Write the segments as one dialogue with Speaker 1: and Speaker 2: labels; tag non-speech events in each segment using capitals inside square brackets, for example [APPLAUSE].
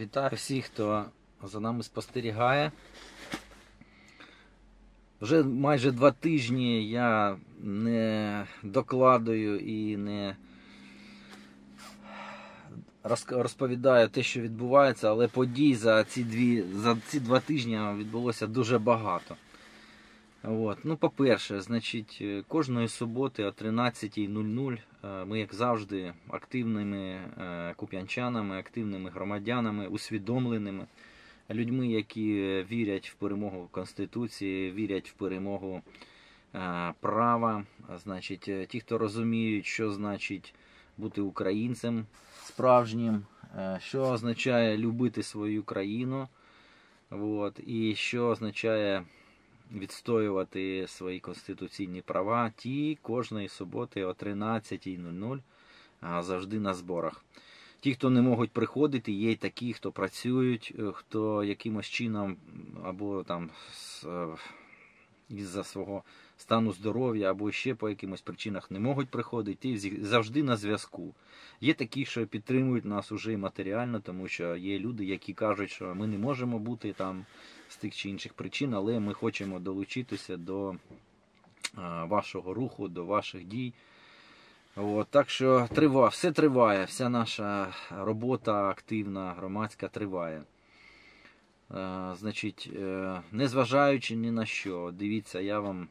Speaker 1: Вітаю всіх, хто за нами спостерігає. Вже майже два тижні я не докладую і не розповідаю те, що відбувається, але подій за ці, дві, за ці два тижні відбулося дуже багато. От. Ну, по-перше, значить, е, кожної суботи о 13.00 е, ми, як завжди, активними е, куп'янчанами, активними громадянами, усвідомленими людьми, які вірять в перемогу Конституції, вірять в перемогу права. Значить, ті, хто розуміють, що значить бути українцем справжнім, що означає любити свою країну, от, і що означає відстоювати свої конституційні права, ті кожної суботи о 13.00 завжди на зборах. Ті, хто не можуть приходити, є й такі, хто працюють, е, хто якимось чином або там е, із-за свого стану здоров'я, або ще по якимось причинах не можуть приходити, зі- завжди на зв'язку. Є такі, що підтримують нас уже і матеріально, тому що є люди, які кажуть, що ми не можемо бути там з тих чи інших причин, але ми хочемо долучитися до вашого руху, до ваших дій. От, так що трива, все триває, вся наша робота активна, громадська триває. Е, значить, е, незважаючи ні на що, дивіться, я вам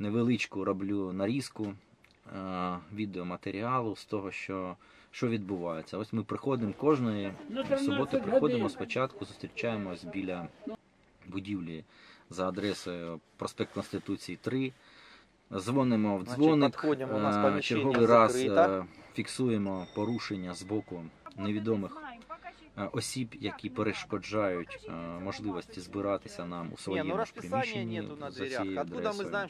Speaker 1: невеличку роблю нарізку е, відеоматеріалу з того, що, що відбувається. Ось ми приходимо кожної суботи, приходимо спочатку, зустрічаємось біля будівлі за адресою проспект Конституції 3. Дзвонимо в дзвоник.
Speaker 2: підходимо, у нас
Speaker 1: е, черговий раз е, фіксуємо порушення з боку невідомих осіб, які перешкоджають е, можливості збиратися нам у своєму
Speaker 2: ну
Speaker 1: ж приміщенні за цією адресою.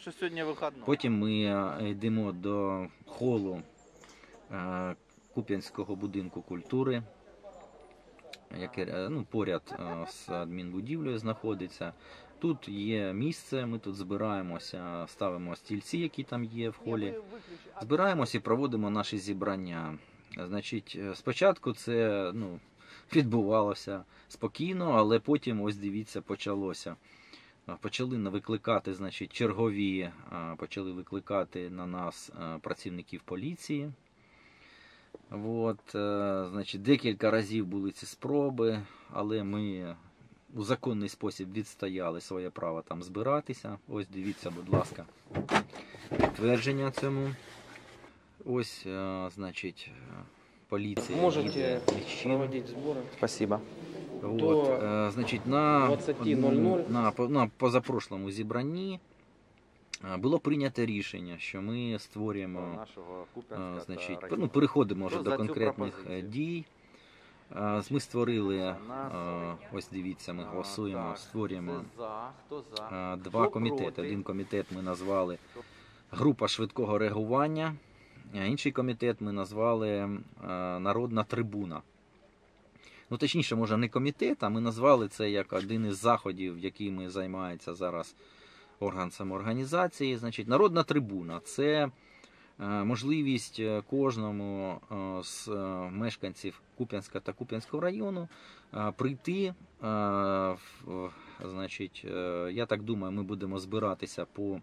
Speaker 1: Потім ми е, йдемо до холу е, Куп'янського будинку культури, яке е, ну, поряд е, з адмінбудівлею знаходиться. Тут є місце, ми тут збираємося, ставимо стільці, які там є в холі. Збираємося і проводимо наші зібрання. Значить, е, спочатку це ну, відбувалося спокійно, але потім, ось дивіться, почалося. Почали викликати, значить, чергові, почали викликати на нас працівників поліції. От, е, значить, декілька разів були ці спроби, але ми у законний спосіб відстояли своє право там збиратися. Ось дивіться, будь ласка, підтвердження цьому. Ось, е, значить, поліція.
Speaker 2: Можете Проводить сборы. Спасибо.
Speaker 1: От,
Speaker 2: До
Speaker 1: е, на,
Speaker 2: 20:00
Speaker 1: на, на позапрошлому зібранні е, було прийнято рішення, що ми створюємо, е, значить, ну, переходимо вже до конкретних дій. Е, Ми створили, е, ось дивіться, ми голосуємо, створюємо е, два комітети. Один комітет ми назвали група швидкого реагування, інший комітет ми назвали е, Народна трибуна. Ну, точніше, може, не комітет, а ми назвали це як один із заходів, якими займається зараз орган самоорганізації. Значить, Народна трибуна це е, можливість е, кожному е, з е, мешканців Куп'янська та Куп'янського району е, прийти. е, Значить, е, я так думаю, ми будемо збиратися по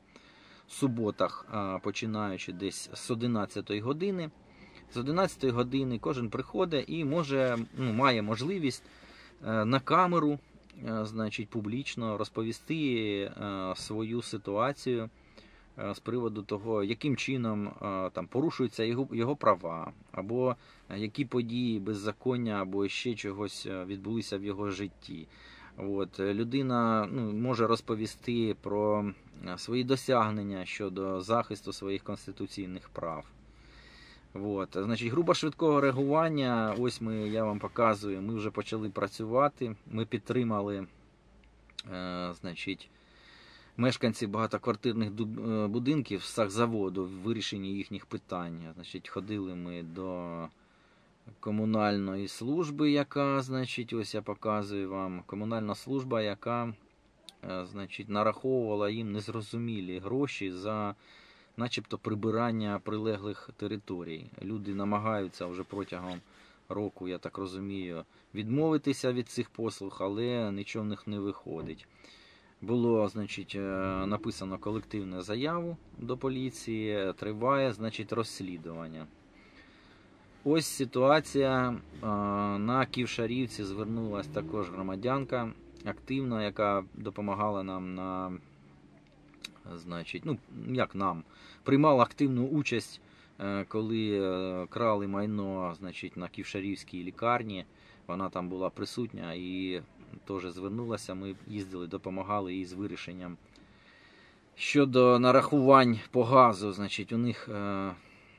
Speaker 1: суботах, починаючи десь з 11 години. З 11 години кожен приходить і може, ну, має можливість е, на камеру, е, значить, публічно розповісти е, свою ситуацію з приводу того, яким чином там порушуються його, його права, або які події беззаконня, або ще чогось відбулися в його житті. От, е, людина ну, може розповісти про е, свої досягнення щодо захисту своїх конституційних прав. От. Значить, група швидкого реагування, ось ми, я вам показую, ми вже почали працювати. Ми підтримали е, значить, мешканців багатоквартирних е, будинків з сахзаводу в вирішенні їхніх питань. Значить, ходили ми до комунальної служби, яка, значить, ось я показую вам, комунальна служба, яка е, значить, нараховувала їм незрозумілі гроші за начебто прибирання прилеглих територій. Люди намагаються вже протягом року, я так розумію, відмовитися від цих послуг, але нічого в них не виходить. Було, значить, е, написано колективну заяву до поліції, триває, значить, розслідування. Ось ситуація е, на Ківшарівці звернулася також громадянка активна, яка допомагала нам на, значить, ну, як нам, приймала активну участь, е, коли е, крали майно значить, на Ківшарівській лікарні. Вона там була присутня і теж звернулася. Ми їздили, допомагали їй з вирішенням. Щодо нарахувань по газу, значить, у них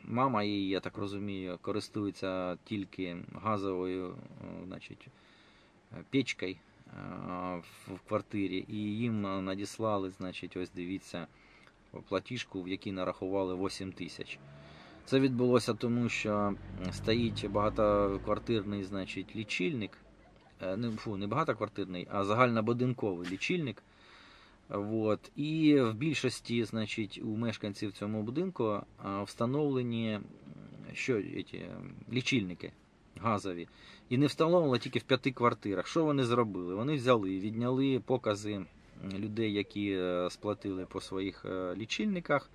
Speaker 1: мама її, я так розумію, користується тільки газовою е, значить, печкою е, в квартирі, і їм надіслали, значить, ось дивіться, платіжку, в якій нарахували 8 тисяч. Це відбулося тому, що стоїть багатоквартирний значить, лічильник. Е, Не, фу, не багатоквартирний, а загальнобудинковий лічильник. Вот. І в більшості, значить, у мешканців цього будинку встановлені що, эти, лічильники газові. І не встановлено тільки в п'яти квартирах. Що вони зробили? Вони взяли, відняли покази людей, які е, сплатили по своїх е, лічильниках,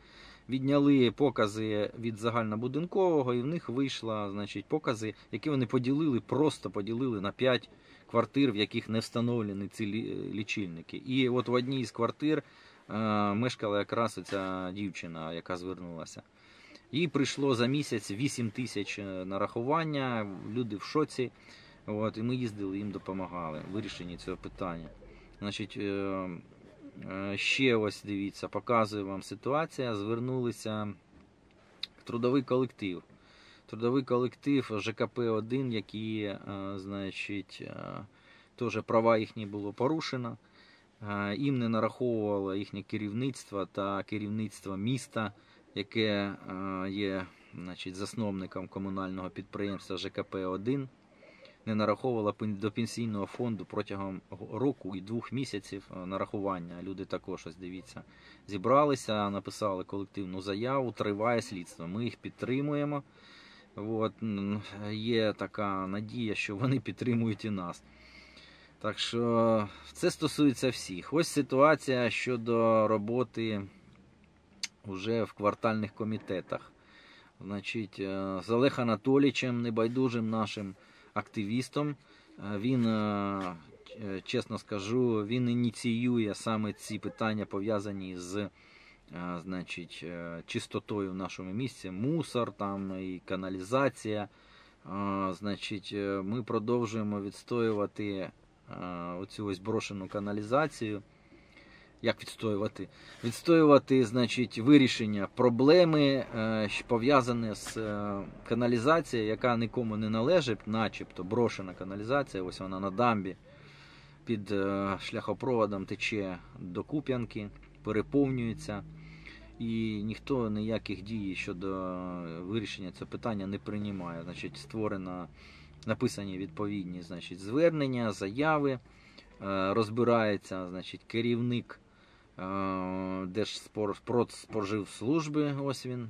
Speaker 1: відняли покази від загальнобудинкового, і в них вийшли значить, покази, які вони поділили, просто поділили на 5 квартир, в яких не встановлені ці лічильники. І от в одній з квартир е, мешкала якраз ця дівчина, яка звернулася. Їй прийшло за місяць 8 тисяч е, нарахування, люди в шоці. От, і ми їздили, їм допомагали в вирішенні цього питання. Значить, е, ще ось дивіться, показую вам ситуація. Звернулися в трудовий колектив. Трудовий колектив ЖКП-1, які, е, значить, е, теж права їхні було порушено. Е, Їм не нараховувало їхнє керівництво та керівництво міста, яке е, є значить, засновником комунального підприємства ЖКП-1. Не нараховувала до пенсійного фонду протягом року і двох місяців е, нарахування. Люди також ось дивіться. Зібралися, написали колективну заяву, триває слідство. Ми їх підтримуємо. От, є така надія, що вони підтримують і нас. Так що це стосується всіх. Ось ситуація щодо роботи вже в квартальних комітетах. Значить, е, з Олег Анатолійовичем, небайдужим нашим активістом, е, він, е, е, чесно скажу, він ініціює саме ці питання пов'язані з значить, чистотою в нашому місці, мусор там і каналізація. Значить, ми продовжуємо відстоювати оцю ось брошену каналізацію. Як відстоювати? Відстоювати, значить, вирішення проблеми, е, пов'язане з е, каналізацією, яка нікому не належить, начебто брошена каналізація, ось вона на дамбі під е, шляхопроводом тече до Куп'янки, переповнюється. І ніхто ніяких дій щодо вирішення цього питання не приймає. Значить, створено, написані відповідні значить, звернення, заяви, розбирається значить, керівник е, Держспоживслужби, ось він,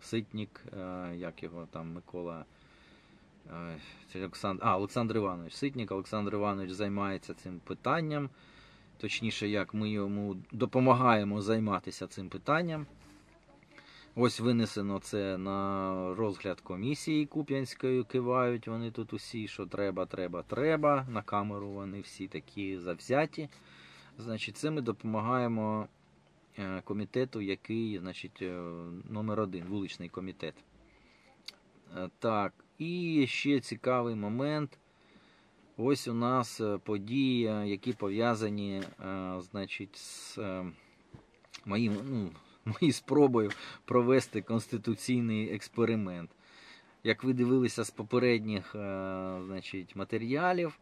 Speaker 1: Ситник, е, як його там Микола. е, Олександр, а, Олександр Іванович Ситник. Олександр Іванович займається цим питанням. Точніше, як ми йому допомагаємо займатися цим питанням. Ось винесено це на розгляд комісії Куп'янської. Кивають вони тут усі, що треба, треба, треба. На камеру вони всі такі завзяті. Значить, це ми допомагаємо е, комітету, який, значить, е, номер один, вуличний комітет. Е, Так, і ще цікавий момент. Ось у нас події, які пов'язані значить, з моїм, ну, [LAUGHS] моєю спробою провести конституційний експеримент. Як ви дивилися з попередніх значить, матеріалів,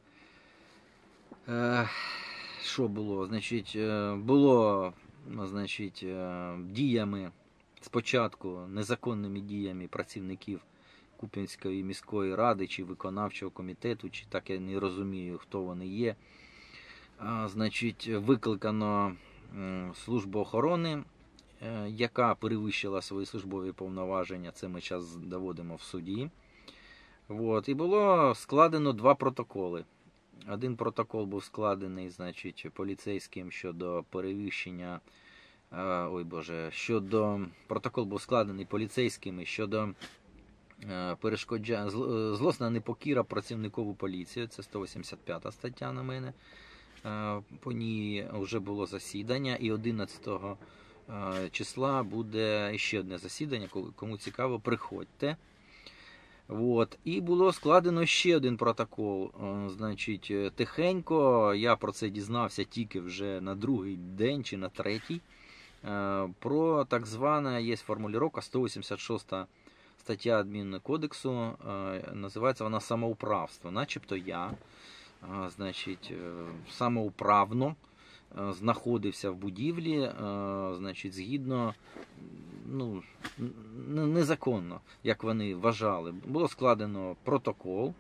Speaker 1: що було? Значить, е, було ну, значить, е, діями спочатку незаконними діями працівників Куп'янської міської ради чи виконавчого комітету, чи так я не розумію, хто вони є. Значить, викликано службу охорони, е, яка перевищила свої службові повноваження. Це ми зараз доводимо в суді. От, і було складено два протоколи. Один протокол був складений, значить, поліцейським щодо перевищення. е, Ой Боже, щодо протокол був складений поліцейськими щодо е, перешкоджа е, злосна непокіра працівникову поліцію. Це 185 стаття на мене. По ній вже було засідання, і 11 е, числа буде ще одне засідання. Кому цікаво, приходьте. От. І було складено ще один протокол. Е, Значить, е, тихенько я про це дізнався тільки вже на другий день чи на третій. Е, Про так звана є формулювання 186 стаття адмінкодексу. Називається вона самоуправство. Начебто я, значить, самоуправно знаходився в будівлі, е, значить, згідно ну, незаконно, як вони вважали. Було складено протокол,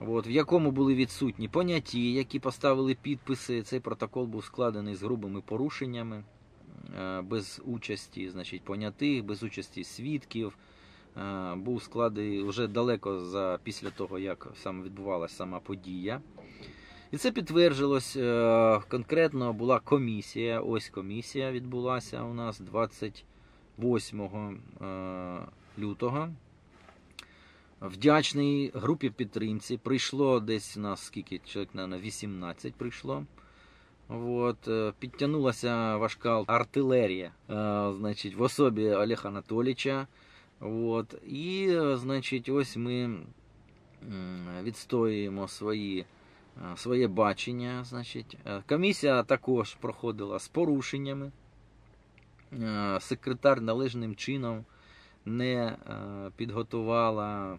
Speaker 1: от, в якому були відсутні поняті, які поставили підписи. Цей протокол був складений з грубими порушеннями, е, без участі значить, понятих, без участі свідків. Е, Був складений вже далеко за, після того, як саме відбувалася сама подія. І це підтвердилось е, конкретно була комісія. Ось комісія відбулася у нас 28 е, лютого. Вдячний групі підтримці. Прийшло десь у нас скільки чоловік, на 18 прийшло. От, е, підтягнулася важка артилерія, значить, в особі Олега Анатолійовича. От, і, значить, ось ми відстоюємо свої, своє бачення. Значить. Е, Комісія також проходила з порушеннями. Е, Секретар належним чином не е, підготувала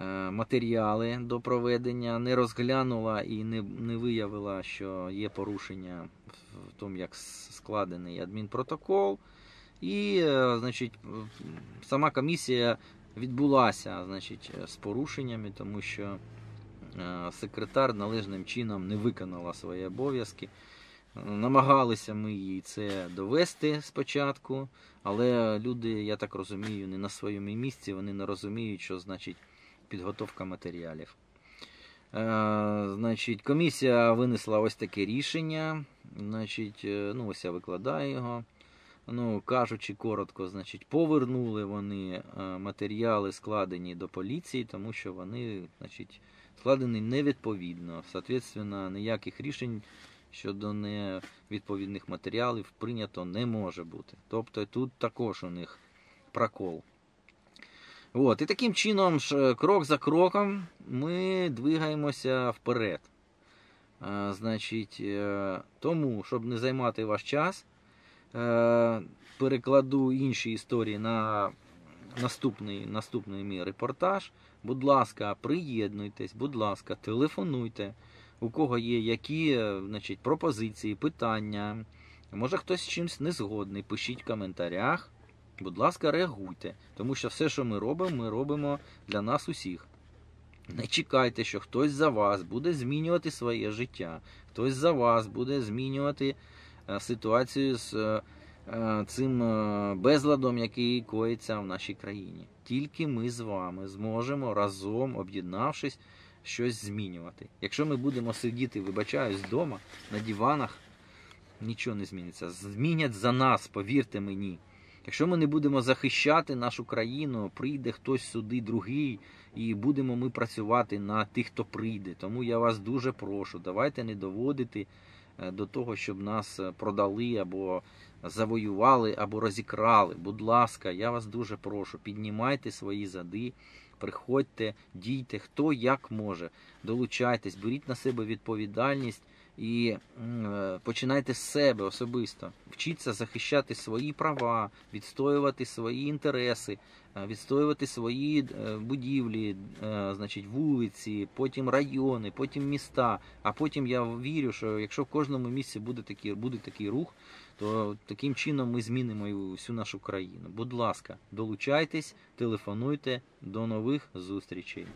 Speaker 1: е, матеріали до проведення, не розглянула і не, виявила, що є порушення в тому, як складений адмінпротокол. І, е, значить, сама комісія відбулася значить, з порушеннями, тому що е, секретар належним чином не виконала свої обов'язки. Намагалися ми їй це довести спочатку, але люди, я так розумію, не на своєму місці, вони не розуміють, що значить підготовка матеріалів. Е, значить, комісія винесла ось таке рішення. Значить, е, ну, ось я викладаю його. Ну, кажучи коротко, значить, повернули вони е, матеріали, складені до поліції, тому що вони, значить, складені невідповідно. Соответственно, ніяких рішень щодо невідповідних матеріалів прийнято не може бути. Тобто тут також у них прокол. От, і таким чином, ж, крок за кроком, ми двигаємося вперед. Е, значить, е, тому, щоб не займати ваш час, е, перекладу інші історії на наступний, наступний мій репортаж. Будь ласка, приєднуйтесь, будь ласка, телефонуйте. У кого є які е, значить, пропозиції, питання. Може хтось з чимось не згодний, пишіть в коментарях. Будь ласка, реагуйте, тому що все, що ми робимо, ми робимо для нас усіх. Не чекайте, що хтось за вас буде змінювати своє життя, хтось за вас буде змінювати е, ситуацію з е, цим е, безладом, який коїться в нашій країні. Тільки ми з вами зможемо разом, об'єднавшись, щось змінювати. Якщо ми будемо сидіти, вибачаюсь, вдома на диванах, нічого не зміниться. Змінять за нас, повірте мені. Якщо ми не будемо захищати нашу країну, прийде хтось сюди другий, і будемо ми працювати на тих, хто прийде. Тому я вас дуже прошу, давайте не доводити е, до того, щоб нас е, продали або завоювали, або розікрали. Будь ласка, я вас дуже прошу, піднімайте свої зади, приходьте, дійте, хто як може. Долучайтесь, беріть на себе відповідальність і е, починайте з себе особисто. Вчіться захищати свої права, відстоювати свої інтереси, е, відстоювати свої е, будівлі, значить, вулиці, потім райони, потім міста. А потім я вірю, що якщо в кожному місці буде такий, буде такий рух, то таким чином ми змінимо всю нашу країну. Будь ласка, долучайтесь, телефонуйте. До нових зустрічей.